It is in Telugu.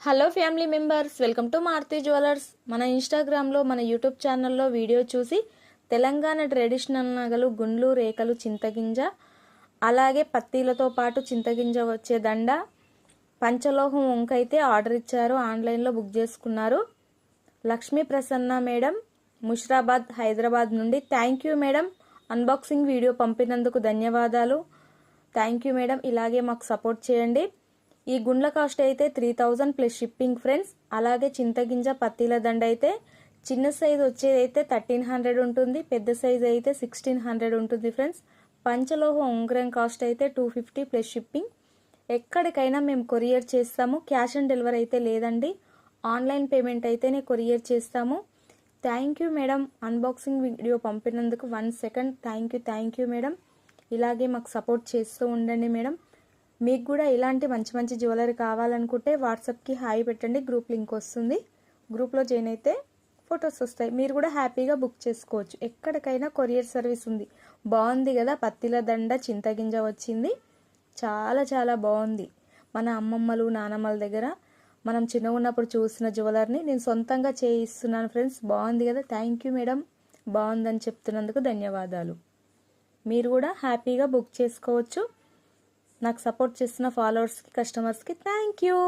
Hello family members welcome to Maruthi jewellers మన ఇన్స్టాగ్రామ్లో మన యూట్యూబ్ ఛానల్లో వీడియో చూసి తెలంగాణ ట్రెడిషనల్ నగలు గుండ్లు రేఖలు చింతగింజ అలాగే పత్తిలతో పాటు చింతగింజ వచ్చే దండ పంచలోహం వంకైతే ఆర్డర్ ఇచ్చారు ఆన్లైన్లో బుక్ చేసుకున్నారు. లక్ష్మీ ప్రసన్న మేడం ముషిరాబాద్ హైదరాబాద్ నుండి thank you madam. Unboxing video పంపినందుకు ధన్యవాదాలు. Thank you madam. ఇలాగే మాకు సపోర్ట్ చేయండి. ఈ గుండ్ల కాస్ట్ అయితే three thousand plus shipping friends. అలాగే చింతగింజ పత్తిల దండ అయితే చిన్న సైజ్ వచ్చేది అయితే థర్టీన్ హండ్రెడ్ ఉంటుంది. పెద్ద సైజ్ అయితే సిక్స్టీన్ హండ్రెడ్ ఉంటుంది ఫ్రెండ్స్. పంచలోహ ఉంగరం కాస్ట్ అయితే టూ ఫిఫ్టీ ప్లస్ షిప్పింగ్. ఎక్కడికైనా మేము కొరియర్ చేస్తాము. క్యాష్ ఆన్ డెలివరీ అయితే లేదండి. ఆన్లైన్ పేమెంట్ అయితేనే కొరియర్ చేస్తాము. Thank you madam. Unboxing video పంపినందుకు one second. Thank you thank you madam. ఇలాగే మాకు సపోర్ట్ చేస్తూ ఉండండి మేడం. మీకు కూడా ఇలాంటి మంచి మంచి జ్యువెలరీ కావాలనుకుంటే వాట్సాప్కి హాయ్ పెట్టండి గ్రూప్ లింక్ వస్తుంది. గ్రూప్లో జాయిన్ అయితే ఫొటోస్ వస్తాయి. మీరు కూడా హ్యాపీగా బుక్ చేసుకోవచ్చు. ఎక్కడికైనా కొరియర్ సర్వీస్ ఉంది. బాగుంది కదా పత్తిల దండ చింతగింజ వచ్చింది. చాలా చాలా బాగుంది. మన అమ్మమ్మలు నానమ్మల దగ్గర మనం చిన్న ఉన్నప్పుడు చూసిన జ్యువెలర్ని నేను సొంతంగా చేయిస్తున్నాను ఫ్రెండ్స్. బాగుంది కదా. Thank you madam. బాగుందని చెప్తున్నందుకు ధన్యవాదాలు. మీరు కూడా హ్యాపీగా బుక్ చేసుకోవచ్చు. నాకు సపోర్ట్ చేస్తున్న ఫాలోవర్స్కి కస్టమర్స్కి థ్యాంక్ యూ